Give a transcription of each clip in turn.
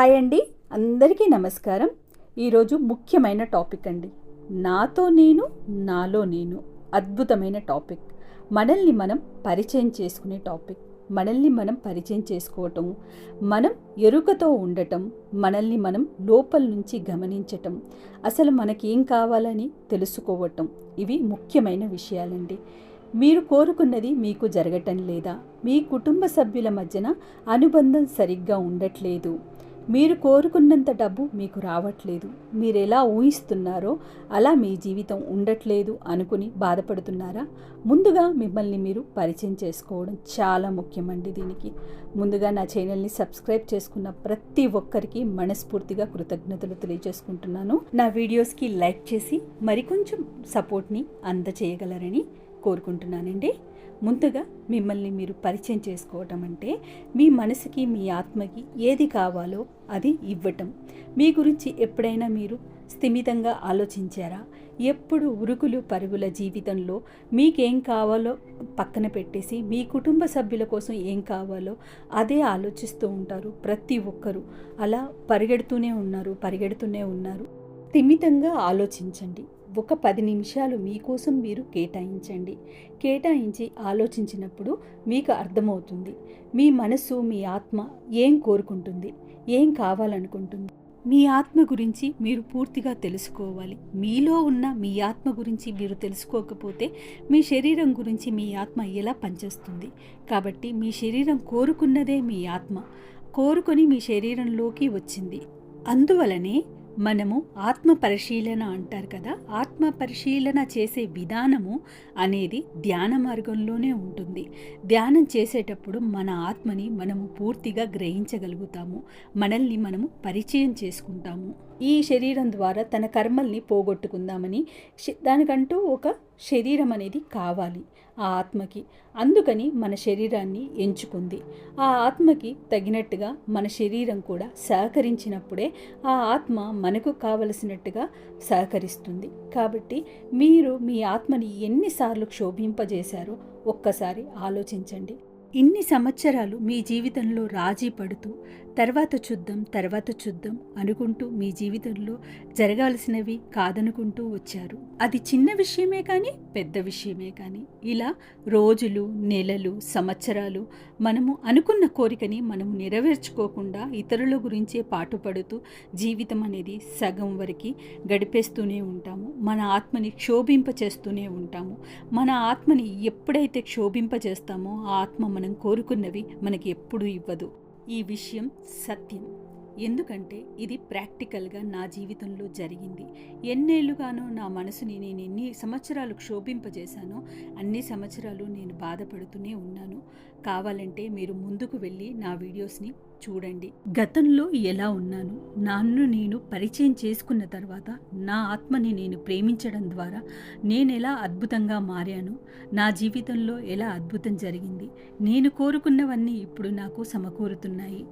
Hi అండి. అందరికీ నమస్కారం. ఈరోజు ముఖ్యమైన టాపిక్ అండి. నాతో నేను నాలో నేను అద్భుతమైన టాపిక్. మనల్ని మనం పరిచయం చేసుకునే టాపిక్. మనల్ని మనం పరిచయం చేసుకోవటం మనం ఎరుకతో ఉండటం మనల్ని మనం లోపల నుంచి గమనించటం అసలు మనకేం కావాలని తెలుసుకోవటం ఇవి ముఖ్యమైన విషయాలండి. మీరు కోరుకున్నది మీకు జరగటం లేదా మీ కుటుంబ సభ్యుల మధ్యన అనుబంధం సరిగ్గా ఉండట్లేదు మీరు కోరుకున్నంత డబ్బు మీకు రావట్లేదు. మీరు ఎలా ఊహిస్తున్నారో అలా మీ జీవితం ఉండట్లేదు అనుకుని బాధపడుతున్నారా? ముందుగా మిమ్మల్ని మీరు పరిచయం చేసుకోవడం చాలా ముఖ్యమండి దీనికి. ముందుగా నా ఛానల్ని సబ్స్క్రైబ్ చేసుకున్న ప్రతి ఒక్కరికి మనస్ఫూర్తిగా కృతజ్ఞతలు తెలియజేసుకుంటున్నాను. నా వీడియోస్కి లైక్ చేసి మరికొంచెం సపోర్ట్ని అందచేయగలరని కోరుకుంటున్నానండి. ముందుగా మిమ్మల్ని మీరు పరిచయం చేసుకోవటం అంటే మీ మనసుకి మీ ఆత్మకి ఏది కావాలో అది ఇవ్వటం. మీ గురించి ఎప్పుడైనా మీరు స్థిమితంగా ఆలోచించారా? ఎప్పుడు ఉరుకులు పరుగుల జీవితంలో మీకేం కావాలో పక్కన పెట్టేసి మీ కుటుంబ సభ్యుల కోసం ఏం కావాలో అదే ఆలోచిస్తూ ఉంటారు ప్రతి ఒక్కరూ. అలా పరిగెడుతూనే ఉన్నారు పరిగెడుతూనే ఉన్నారు. స్థిమితంగా ఆలోచించండి. ఒక పది నిమిషాలు మీకోసం మీరు కేటాయించండి. కేటాయించి ఆలోచించినప్పుడు మీకు అర్థమవుతుంది. మీ మనసు మీ ఆత్మ ఏం కోరుకుంటుంది? ఏం కావాలనుకుంటుంది? మీ ఆత్మ గురించి మీరు పూర్తిగా తెలుసుకోవాలి. మీలో ఉన్న మీ ఆత్మ గురించి మీరు తెలుసుకోకపోతే మీ శరీరం గురించి మీ ఆత్మ ఎలా పనిచేస్తుంది? కాబట్టి మీ శరీరం కోరుకున్నదే మీ ఆత్మ. కోరుకొని మీ శరీరంలోకి వచ్చింది. అందువలనే మనము ఆత్మ పరిశీలన అంటారు కదా ఆత్మ పరిశీలన చేసే విధానము అనేది ధ్యాన మార్గంలోనే ఉంటుంది. ధ్యానం చేసేటప్పుడు మన ఆత్మని మనము పూర్తిగా గ్రహించగలుగుతాము. మనల్ని మనము పరిచయం చేసుకుంటాము. ఈ శరీరం ద్వారా తన కర్మల్ని పోగొట్టుకుందామని దానికంటూ ఒక శరీరం అనేది కావాలి ఆ ఆత్మకి. అందుకని మన శరీరాన్ని ఎంచుకుంది. ఆ ఆత్మకి తగినట్టుగా మన శరీరం కూడా సహకరించినప్పుడే ఆ ఆత్మ మనకు కావలసినట్టుగా సహకరిస్తుంది. కాబట్టి మీరు మీ ఆత్మని ఎన్నిసార్లు క్షోభింపజేశారో ఒక్కసారి ఆలోచించండి. ఇన్ని సంవత్సరాలు మీ జీవితంలో రాజీ పడుతూ తర్వాత చూద్దాం తర్వాత చూద్దాం అనుకుంటూ మీ జీవితంలో జరగాల్సినవి కాదనుకుంటూ వచ్చారు. అది చిన్న విషయమే కానీ పెద్ద విషయమే కానీ ఇలా రోజులు నెలలు సంవత్సరాలు మనము అనుకున్న కోరికని మనము నెరవేర్చుకోకుండా ఇతరుల గురించే పాటుపడుతూ జీవితం అనేది సగం వరకు గడిపేస్తూనే ఉంటాము. మన ఆత్మని క్షోభింపచేస్తూనే ఉంటాము. మన ఆత్మని ఎప్పుడైతే క్షోభింపజేస్తామో ఆ ఆత్మ మనం కోరుకున్నవి మనకి ఎప్పుడూ ఇవ్వదు. ఈ విషయం సత్యం. ఎందుకంటే ఇది ప్రాక్టికల్గా నా జీవితంలో జరిగింది. ఎన్నేళ్ళుగానో నా మనసుని నేను ఎన్ని సంవత్సరాలు క్షోభింపజేశానో అన్ని సంవత్సరాలు నేను బాధపడుతూనే ఉన్నాను. కావాలంటే మీరు ముందుకు వెళ్ళి నా వీడియోస్ని చూడండి. గతంలో ఎలా ఉన్నాను? నన్ను నేను పరిచయం చేసుకున్న తర్వాత నా ఆత్మని నేను ప్రేమించడం ద్వారా నేను ఎలా అద్భుతంగా మారాను? నా జీవితంలో ఎలా అద్భుతం జరిగింది? నేను కోరుకున్నవన్నీ ఇప్పుడు నాకు సమకూరుతున్నాయి.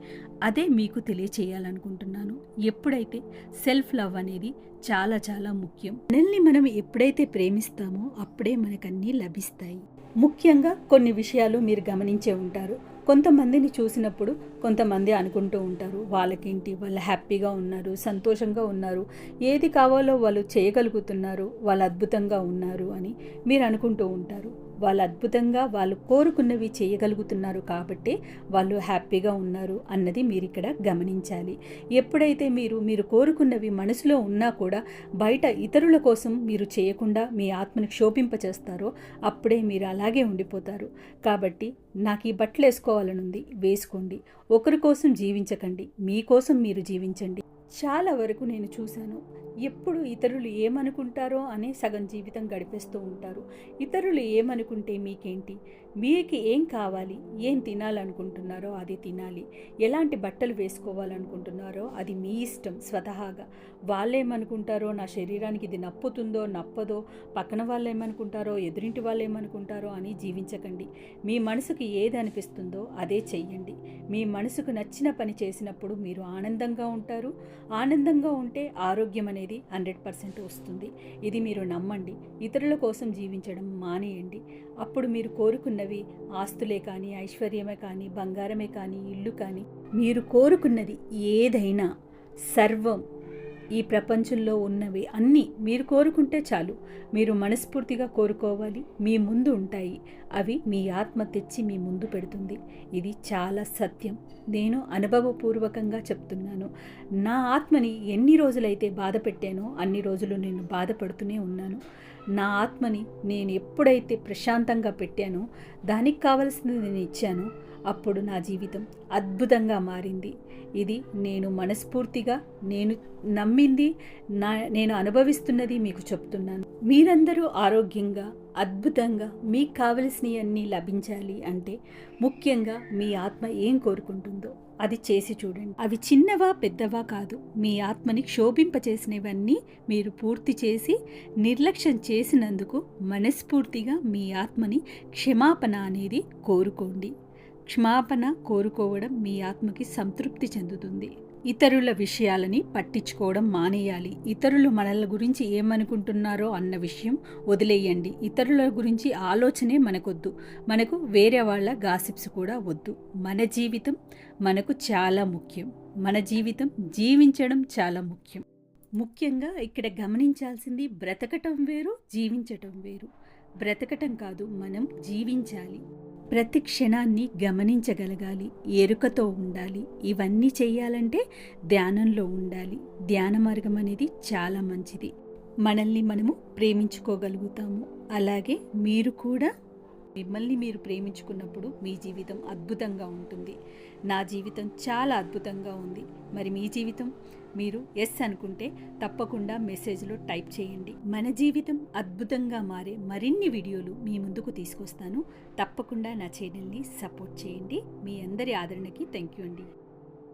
అదే మీకు తెలియచేయాలనుకుంటున్నాను. ఎప్పుడైతే సెల్ఫ్ లవ్ అనేది చాలా చాలా ముఖ్యం మనల్ని మనం ఎప్పుడైతే ప్రేమిస్తామో అప్పుడే మనకన్నీ లభిస్తాయి. ముఖ్యంగా కొన్ని విషయాలు మీరు గమనించే ఉంటారు. కొంతమందిని చూసినప్పుడు కొంతమంది అనుకుంటూ ఉంటారు వాళ్ళకేంటి? వాళ్ళు హ్యాపీగా ఉన్నారు సంతోషంగా ఉన్నారు ఏది కావాలో వాళ్ళు చేయగలుగుతున్నారు వాళ్ళు అద్భుతంగా ఉన్నారు అని మీరు అనుకుంటూ ఉంటారు. వాళ్ళు అద్భుతంగా వాళ్ళు కోరుకున్నవి చేయగలుగుతున్నారు కాబట్టి వాళ్ళు హ్యాపీగా ఉన్నారు అన్నది మీరు ఇక్కడ గమనించాలి. ఎప్పుడైతే మీరు మీరు కోరుకున్నవి మనసులో ఉన్నా కూడా బయట ఇతరుల కోసం మీరు చేయకుండా మీ ఆత్మని క్షోభింపచేస్తారో అప్పుడే మీరు అలాగే ఉండిపోతారు. కాబట్టి నాకు ఈ బట్టలు వేసుకోవాలనుంది వేసుకోండి. ఒకరి కోసం జీవించకండి మీకోసం మీరు జీవించండి. చాలా వరకు నేను చూశాను. ఎప్పుడు ఇతరులు ఏమనుకుంటారో అనే సగం జీవితం గడిపేస్తూ ఉంటారు. ఇతరులు ఏమనుకుంటే మీకేంటి? మీకు ఏం కావాలి? ఏం తినాలనుకుంటున్నారో అది తినాలి. ఎలాంటి బట్టలు వేసుకోవాలనుకుంటున్నారో అది మీ ఇష్టం స్వతహాగా. వాళ్ళేమనుకుంటారో నా శరీరానికి ఇది నప్పుతుందో నప్పదో పక్కన వాళ్ళు ఏమనుకుంటారో ఎదురింటి వాళ్ళు ఏమనుకుంటారో అని జీవించకండి. మీ మనసుకి ఏది అనిపిస్తుందో అదే చెయ్యండి. మీ మనసుకు నచ్చిన పని చేసినప్పుడు మీరు ఆనందంగా ఉంటారు. ఆనందంగా ఉంటే ఆరోగ్యం అనేది హండ్రెడ్ పర్సెంట్ వస్తుంది. ఇది మీరు నమ్మండి. ఇతరుల కోసం జీవించడం మానేయండి. అప్పుడు మీరు కోరుకున్నవి ఆస్తులే కానీ ఐశ్వర్యమే కానీ బంగారమే కానీ ఇల్లు కానీ మీరు కోరుకున్నది ఏదైనా సర్వం ఈ ప్రపంచంలో ఉన్నవి అన్నీ మీరు కోరుకుంటే చాలు. మీరు మనస్ఫూర్తిగా కోరుకోవాలి. మీ ముందు ఉంటాయి. అవి మీ ఆత్మ తెచ్చి మీ ముందు పెడుతుంది. ఇది చాలా సత్యం. నేను అనుభవపూర్వకంగా చెప్తున్నాను. నా ఆత్మని ఎన్ని రోజులైతే బాధ పెట్టానో అన్ని రోజులు నేను బాధపడుతూనే ఉన్నాను. నా ఆత్మని నేను ఎప్పుడైతే ప్రశాంతంగా పెట్టానో దానికి కావలసింది నేను ఇచ్చాను అప్పుడు నా జీవితం అద్భుతంగా మారింది. ఇది నేను మనస్ఫూర్తిగా నేను నమ్మింది నా నేను అనుభవిస్తున్నది మీకు చెప్తున్నాను. మీరందరూ ఆరోగ్యంగా అద్భుతంగా మీకు కావలసినవన్నీ లభించాలి అంటే ముఖ్యంగా మీ ఆత్మ ఏం కోరుకుంటుందో. అది చేసి చూడండి. అవి చిన్నవా పెద్దవా కాదు. మీ ఆత్మని క్షోభింపచేసినవన్నీ మీరు పూర్తి చేసి నిర్లక్ష్యం చేసినందుకు మనస్ఫూర్తిగా మీ ఆత్మని క్షమాపణ అనేది కోరుకోండి. క్షమాపణ కోరుకోవడం మీ ఆత్మకి సంతృప్తి చెందుతుంది. ఇతరుల విషయాలని పట్టించుకోవడం మానేయాలి. ఇతరులు మనల గురించి ఏమనుకుంటున్నారో అన్న విషయం వదిలేయండి. ఇతరుల గురించి ఆలోచనే మనకొద్దు. మనకు వేరే వాళ్ళ గాసిప్స్ కూడా వద్దు. మన జీవితం మనకు చాలా ముఖ్యం. మన జీవితం జీవించడం చాలా ముఖ్యం. ముఖ్యంగా ఇక్కడ గమనించాల్సింది బ్రతకటం వేరు జీవించటం వేరు. బ్రతకటం కాదు మనం జీవించాలి. ప్రతి క్షణాన్ని గమనించగలగాలి. ఎరుకతో ఉండాలి. ఇవన్నీ చేయాలంటే ధ్యానంలో ఉండాలి. ధ్యాన మార్గం అనేది చాలా మంచిది. మనల్ని మనము ప్రేమించుకోగలుగుతాము. అలాగే మీరు కూడా మిమ్మల్ని మీరు ప్రేమించుకున్నప్పుడు మీ జీవితం అద్భుతంగా ఉంటుంది. నా జీవితం చాలా అద్భుతంగా ఉంది. మరి మీ జీవితం? మీరు ఎస్ అనుకుంటే తప్పకుండా మెసేజ్లో టైప్ చేయండి. మన జీవితం అద్భుతంగా మారే మరిన్ని వీడియోలు మీ ముందుకు తీసుకొస్తాను. తప్పకుండా నా ఛానల్ని సపోర్ట్ చేయండి. మీ అందరి ఆదరణకి థ్యాంక్ యూ అండి.